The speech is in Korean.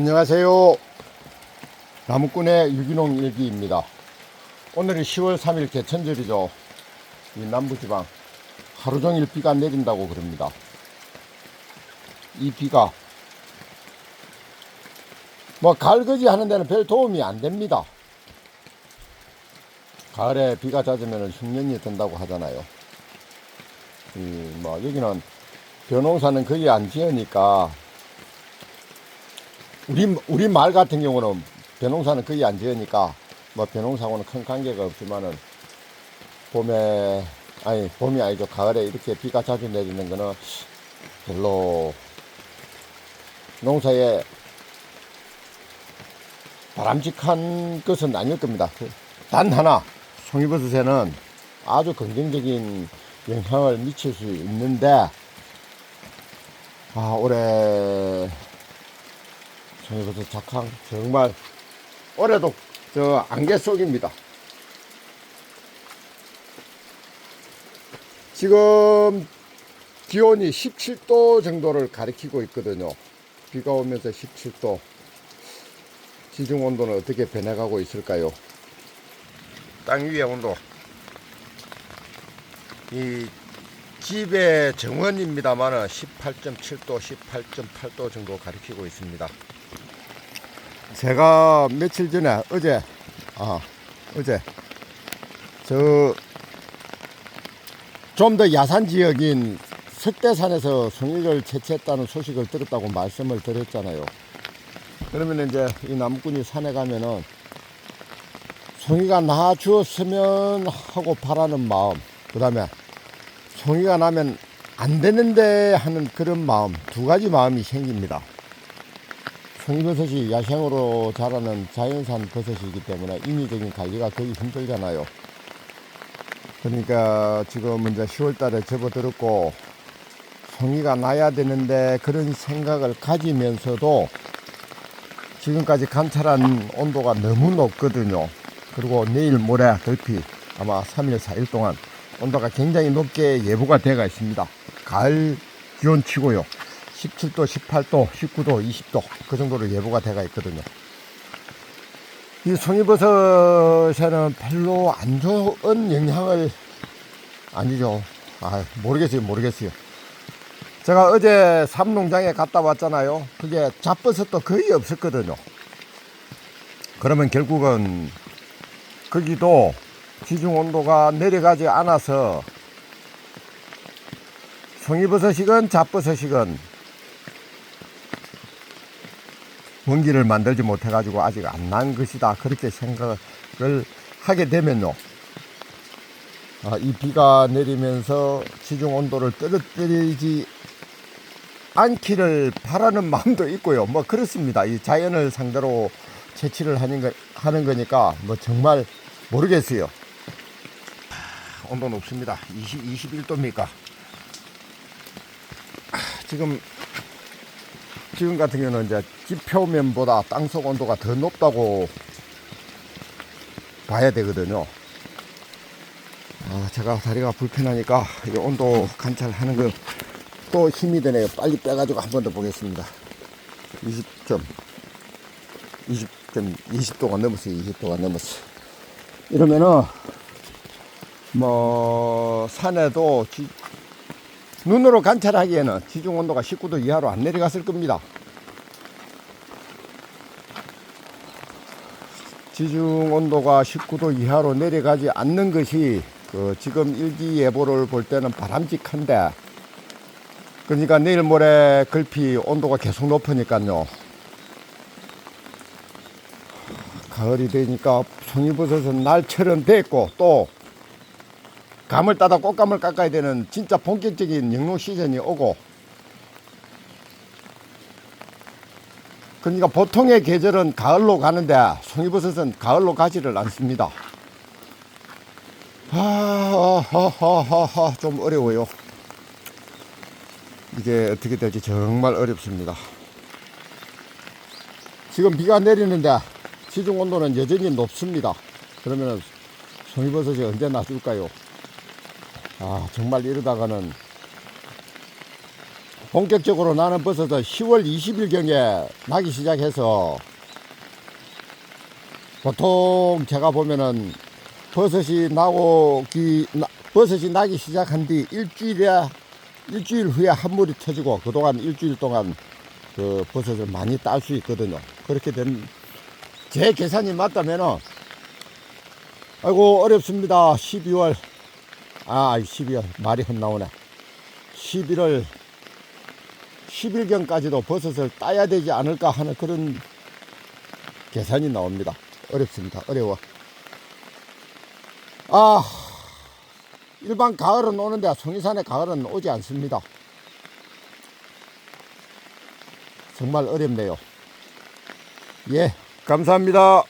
안녕하세요. 나무꾼의 유기농 일기입니다. 오늘이 10월 3일 개천절이죠. 이 남부지방 하루 종일 비가 내린다고 그럽니다. 이 비가 뭐 갈거지 하는 데는 별 도움이 안 됩니다. 가을에 비가 잦으면 흉년이 든다고 하잖아요. 이 뭐 여기는 벼농사는 거의 안 지으니까 우리 우리 마을 같은 경우는 벼농사는 거의 안 지으니까 뭐 벼농사하고는 큰 관계가 없지만은 봄에 아니 봄이 아니죠 가을에 이렇게 비가 자주 내리는 거는 별로 농사에 바람직한 것은 아닐 겁니다. 그단 하나 송이버섯에는 아주 긍정적인 영향을 미칠 수 있는데 아 올해 송이버섯 작황 정말 올해도 저 안개 속입니다. 지금 기온이 17도 정도를 가리키고 있거든요. 비가 오면서 17도. 지중 온도는 어떻게 변해가고 있을까요? 땅 위의 온도. 이 집의 정원입니다만은 18.7도, 18.8도 정도 가리키고 있습니다. 제가 며칠 전에 어제 아 어제 저 좀 더 야산 지역인 석대산에서 송이를 채취했다는 소식을 들었다고 말씀을 드렸잖아요. 그러면 이제 이 나무꾼이 산에 가면은 송이가 나 주었으면 하고 바라는 마음, 그 다음에 송이가 나면 안 되는데 하는 그런 마음, 두 가지 마음이 생깁니다. 송이버섯이 야생으로 자라는 자연산 버섯이기 때문에 인위적인 관리가 거의 힘들잖아요. 그러니까 지금 이제 10월 달에 접어들었고 송이가 나야 되는데 그런 생각을 가지면서도 지금까지 관찰한 온도가 너무 높거든요. 그리고 내일 모레 들피 아마 3일 4일 동안 온도가 굉장히 높게 예보가 되어 있습니다. 가을 기온 치고요. 17도, 18도, 19도, 20도 그 정도로 예보가 되어 있거든요. 이 송이버섯에는 별로 안 좋은 영향을 아니죠. 아 모르겠어요, 모르겠어요. 제가 어제 삼농장에 갔다 왔잖아요. 그게 잡버섯도 거의 없었거든요. 그러면 결국은 거기도 지중 온도가 내려가지 않아서 송이버섯이건 잡버섯이건 원기를 만들지 못해가지고 아직 안 난 것이다. 그렇게 생각을 하게 되면요. 아, 이 비가 내리면서 지중 온도를 떨어뜨리지 않기를 바라는 마음도 있고요. 뭐 그렇습니다. 이 자연을 상대로 채취를 하는, 거, 하는 거니까 뭐 정말 모르겠어요. 아, 온도 높습니다. 20, 21도입니까? 지금 지금 같은 경우는 이제 집 표면보다 땅속 온도가 더 높다고 봐야 되거든요. 아, 제가 다리가 불편하니까 이 온도 관찰하는 거 또 힘이 되네요. 빨리 빼가지고 한 번 더 보겠습니다. 20점, 20점, 20도가 넘었어요. 20도가 넘었어. 이러면은 뭐 산에도 지- 눈으로 관찰하기에는 지중 온도가 19도 이하로 안 내려갔을 겁니다. 지중 온도가 19도 이하로 내려가지 않는 것이 그 지금 일기예보를 볼 때는 바람직한데 그러니까 내일 모레 글피 온도가 계속 높으니까요. 가을이 되니까 송이버섯은 날처럼 됐고 또 감을 따다 꽃감을 깎아야 되는 진짜 본격적인 영농 시즌이 오고 그러니까 보통의 계절은 가을로 가는데 송이버섯은 가을로 가지를 않습니다. 하하하하하 좀 어려워요. 이게 어떻게 될지 정말 어렵습니다. 지금 비가 내리는데 시중 온도는 여전히 높습니다. 그러면 송이버섯이 언제 놔줄까요? 아 정말 이러다가는 본격적으로 나는 버섯은 10월 20일경에 나기 시작해서 보통 제가 보면은 버섯이 나오기 나- 버섯이 나기 시작한 뒤 일주일에 일주일 후에 한 물이 터지고 그동안 일주일 동안 그 버섯을 많이 딸 수 있거든요. 그렇게 된 제 계산이 맞다면은 아이고 어렵습니다. 12월 아 12월 말이 헛나오네. 11월 10일경까지도 버섯을 따야 되지 않을까 하는 그런 계산이 나옵니다. 어렵습니다. 어려워. 아, 일반 가을은 오는데 송이산의 가을은 오지 않습니다. 정말 어렵네요. 예, 감사합니다.